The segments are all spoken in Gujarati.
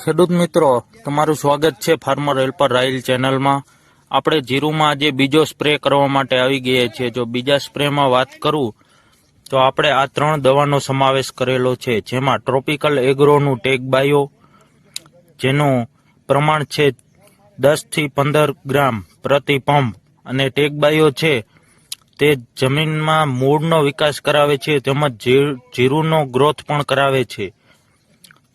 ખેડૂત મિત્રો, તમારું સ્વાગત છે ફાર્મર હેલ્પર રાઇલ ચેનલમાં આપણે જીરુમાં આજે બીજો સ્પ્રે કરવા માટે આવી ગયા છીએ. જો બીજા સ્પ્રેમાં વાત કરું, તો આપણે આ ત્રણ દવાનો સમાવેશ કરેલો છે. જેમાં ટ્રોપિકલ એગ્રોનું ટેગ બાયો જેનું પ્રમાણ છે દસથી પંદર ગ્રામ પ્રતિ પંપ. અને ટેગ બાયો છે તે જમીનમાં મૂળનો વિકાસ કરાવે છે, તેમજ જીરુનો ગ્રોથ પણ કરાવે છે.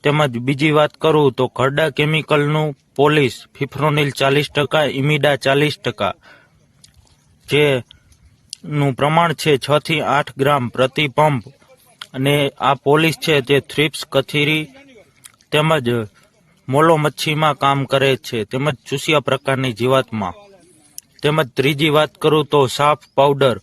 તેમજ બીજી વાત કરું તો ખરડા કેમિકલનું પોલીસ ફિફ્રોનિલ ચાલીસ ટકા, ઇમિડા ચાલીસ ટકા, જે નું પ્રમાણ છે છ થી આઠ ગ્રામ પ્રતિ પંપ. અને આ પોલીસ છે તે થ્રિપ્સ કથીરી તેમજ મોલો મચ્છીમાં કામ કરે છે, તેમજ ચૂસિયા પ્રકારની જીવાતમાં. તેમજ ત્રીજી વાત કરું તો સાફ પાવડર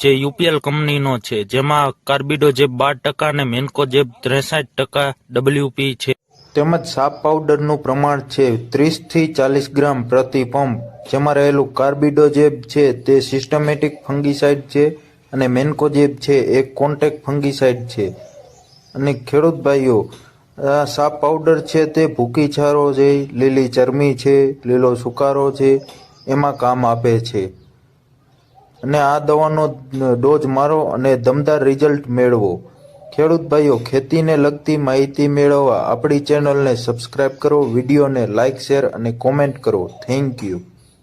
જે યુપીએલ કંપનીનો છે, જેમાં કાર્બિડોજેબ બાર ટકા અને મેન્કોજેબ ત્રેસાઠ ટકા ડબલ્યુપી છે. તેમજ સાપ પાવડરનું પ્રમાણ છે, ત્રીસથી ચાલીસ ગ્રામ પ્રતિ પંપ. જેમાં રહેલું કાર્બિડોજેબ છે, તે સિસ્ટમેટિક ફંગીસાઇડ છે અને મેન્કોજેબ છે, એ કોન્ટેક ફંગીસાઇડ છે. અને ખેડૂત ભાઈઓ, આ સાપ પાવડર છે, તે ભૂકી છારો છે, લીલી ચરમી છે, લીલો સુકારો છે, એમાં કામ આપે છે. અને આ દવાનો ડોઝ મારો અને દમદાર રિઝલ્ટ મેળવો. ખેડૂત ભાઈઓ, ખેતીને લગતી માહિતી મેળવવા આપણી ચેનલને સબસ્ક્રાઇબ કરો, વિડીયોને લાઇક શેર અને કોમેન્ટ કરો. Thank you